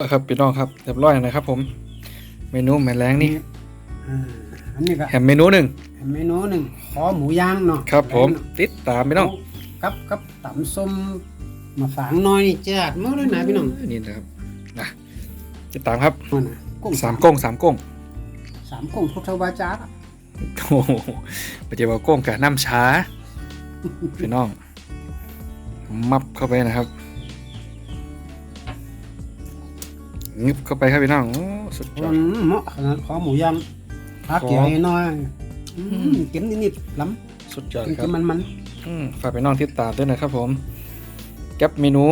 ครับพี่น้องครับเรียบร้อยนะครับ ผม เมนูแมลงนี่อ่าอันนี้ก็แฮมเมนูหนึ่งเมนูหนึ่งขอหมูย่างเนาะครับ ผมติดตามพี่น้องกับกับตำส้มมาฝางน้อยนี่จัดมื้อเลยนะพี่น้องนี่นะครับนะติดตามครับนั่นน่ะกุ้งสามก้งสามก้งสามกุ้งพุทธวาจาระโอ้โหปฏิบัติก้งกับน้ำช้าพี่น้องมับเข้าไปนะครับ งึบเข้าไปครับพี่น้องโอ้สุดยอดเหมาะขนาดขอหมูย่างพักเกี่ยวน้อยอืมกินนิดๆล้สุดยอดำกินครักับนมันมันอืมฝากพี่น้องติดตามด้วยนะครับผมแก๊ปเมนู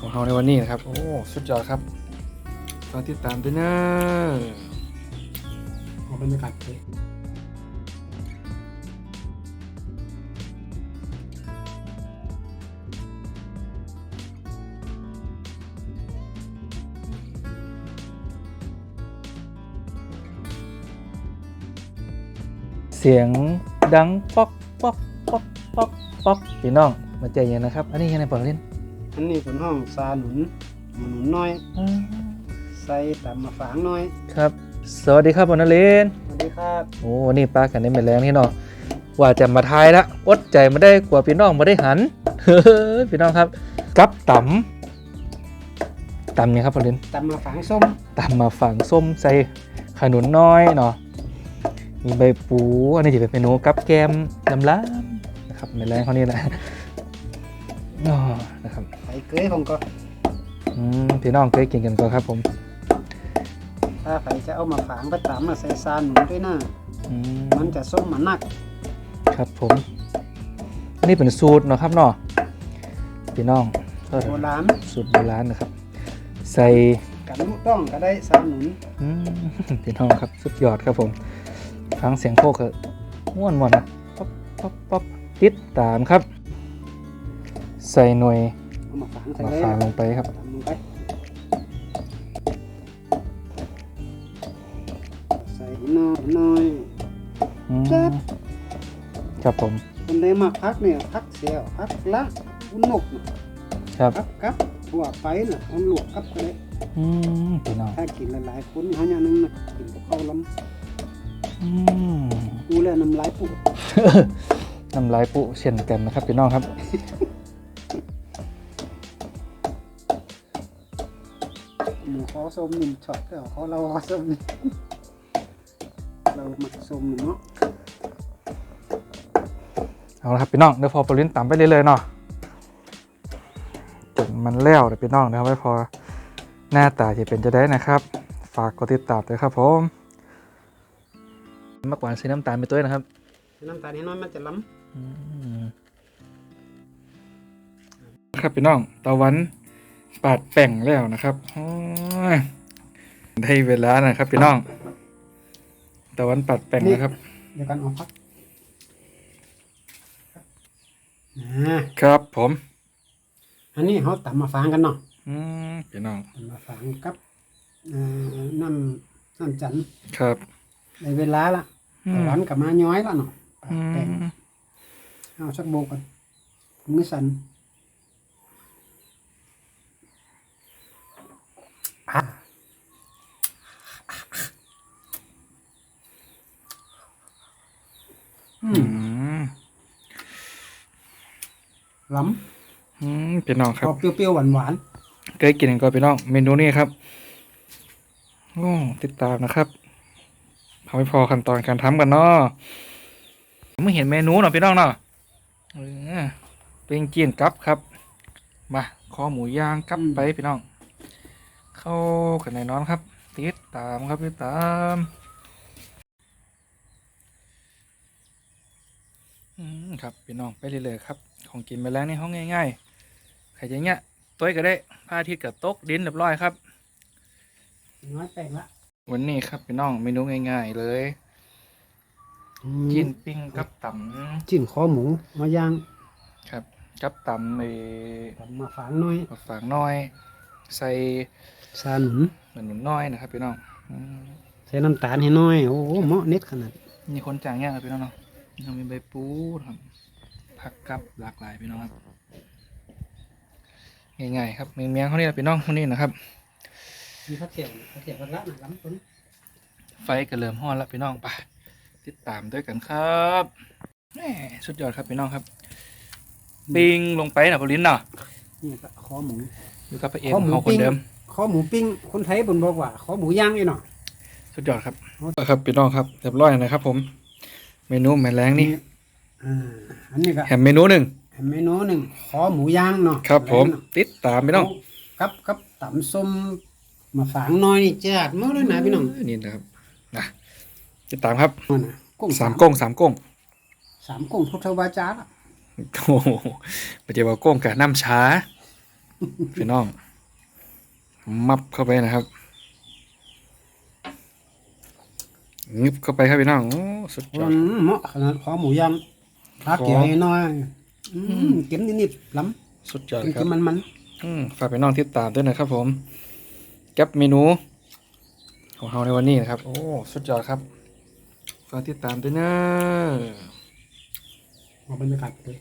ของเราในวันนี้นะครับ โอ้สุดยอดครับฝากติดตามด้วยนะๆเอบรรยากาศเลย สียงดังป๊อกป๊อกป๊อกป๊อกป๊อกพี่น้องมาใจเย็นนะครับ อันนี้ยังไงปอลินอันนี้เป็นห้องซาหนุนหนุนน้อยใส่ตำมาฝางน้อยครับ สวัสดีครับปอนลินสวัสดีครับโอ้วันนี้ปลากันในแม่แรงนี่เนาะว่าจะมาทายละอดใจมาได้กว่าพี่น้องมาได้หันเฮ้ยพี่น้องครับกับตำตำเนี่ยครับปอลินตำมาฝางส้มตำมาฝั่งส้มใส่ขนุนน้อยเนาะ มีใบปูอันนี้จะเป็นเมนูกับแกมลำล้ำนะครับในแรงเขานี่นะอ๋อนะครับไข่เกยผมก็อืมพี่น้องเคยกินกันก่อนครับผมถ้าใครจะเอามาฝางก็ตำมาใส่ซาหนุนด้วยนะอืมมันจะส้มมันนัก ครับผม อันนี้เป็นสูตรเนาะครับเนาะพี่น้องก็โบราณสูตรโบราณนะครับ ใส่กันลูกต้องก็ได้ซาหนุนอืมพี่น้องครับสุดยอดครับผม ฟังเสียงโคกเถอะม่วนม่วนนะป๊อปป๊อปป๊อปติดตามครับ ใส่หน่วยเอามาฝางใส่มาเลยฟางลงไปครับตำลงไป ใส่น้อยน้อย อืมครับ ครับผมคนได้มาพักเนี่ยพักเสียวพักละอุนนกน่ะครับพักกับหัวไปน่ะเอาหลวกกับก็ได้อืมพี่น้องถ้ากินหลายๆคนเขาอย่างนึงน่ะกินกับข้าวล้ อืมำดูแลน้ำลายปุกน้ำลายปุเช่นกันนะครับพี่น้องครับ หมูขอส้มหนึ่งช็อตก็ขอเราขอส้มหนึ่งเราหมักส้มหนึ่งเนาะเอาละครับพี่น้องเดี๋ยวพอปริ้นตามไปเรื่อยๆเนาะจนมันแล้วเดี๋ยวพี่น้องนะครับไม่พอหน้าตาจะเป็นจะได้นะครับ ฝากกดติดตามด้วยครับผม มากกว่าสีน้ำตาลไปตัวนะครับน้ำตาลนิดน้อยมันจะล้อืมครับพี่น้องตะวันปาดแป่งแล้วนะครับโอ้ยได้เวลานะครับพี่น้องตะวันปาดแป่งนะครับำเดี๋ยวกันเอาพักนะครับผม อันนี้เขาตำมาฟางกันเนาะอืมพี่น้องตำมาฟางกับเอ่อน้ำน้ำจันทร์ครับ ในเวลาละอืตะมวันกับมาย้อยละเนาะปากอืแป้งมเอาสักโบกกันมือสั่นอะอืมล้อืมพี่น้องำครับออกเปรี้ยวๆหวานเคยกินกันก่อนพี่น้องเมนูนี้ครับโอ้ติดตามนะครับ ทำให้พอขั้นตอนการทำกันเนาะไม่เห็นเมนูเนาะพี่น้องเนาะเออเป็นจีนกับครับมาคอหมูย่างกับไปพี่น้อง เข้ากันแน่นอนครับ ติดตามครับติดตามอืมครับพี่น้องไปเรื่อยๆครับของกินไปแล้วในห้องง่ายๆใครจะเงี้ยตัวก็ได้พระอาทิตย์กับตกดินเรียบร้อยครับๆน้อยแป้งละ วันนี้ครับพี่น้องเมนูง่ายๆเลยกินปิ้งกับตจิ้นคอหมูมาย่างำครับ กับตำในตำมาฝางน้อยมะฝางน้อย ใส่ซาหนุนหนุนน้อยนะครับพี่น้องอืมใส่น้ำตาลให้น้อยโอ้โหเหมาะเน็ตขนาดมีคนจางย่างครับพี่น้องเนาะยังมีใบปูครับผักกับหลากหลายพี่น้องครับง่ายๆครับเมียงๆเขานี่แหละพี่น้องคนนี้นะครับ มีข้าวเทียมข้าวเทียมกันละนะล้ำต้นไฟก็เริ่มห้อนแล้วพี่น้องไปติดตามด้วยกันครับแหม่สุดยอดครับพี่น้องครับ ปิงลงไปนะพลินเนาะนี่ก็คอหมู อยู่กับพระเอกข้อหมูเขาคนปิ้ง เดิม คอหมูปิ้งคนไทยบนบอกว่าคอหมูย่างไอ้เนาะสุดยอดครับครับพี่น้องครับเรียบร้อยนะครับ ผม เมนูแม่แรงนี่อ่าอันนี้ก็แฮมเมนูหนึ่งเมนูหนึ่งคอหมูย่างเนาะครับ ผมแรงเนาะติดตามพี่น้องกับกับตำส้ม มาฝางน้อยนี่เจ้าดมื้อเลยนะพี่น้องนี่นะครับนะติดตามครับนั่นน่ะกุ้งสามก้งสามก้งสามกุ้งพุทธวาจาละโอ้โหไม่ใช่ว่าก้งกับน้ำช้าพี่น้อง มับเข้าไปนะครับงึบเข้าไปครับพี่น้องโอ้สุดยออืดมเหมาะขนาดคอหมูย่างถ้าเกี่ยวให้น้อยอืมเก็มนิดๆล้ำสุดยอดกินครับมันมันอืมฝากพี่น้องติดตามด้วยนะครับผมแก๊ปเมนูของเราในวันนี้นะครับ โอ้ สุดยอดครับฝากติดตามด้วยนะๆเอาบรรยากาศเลย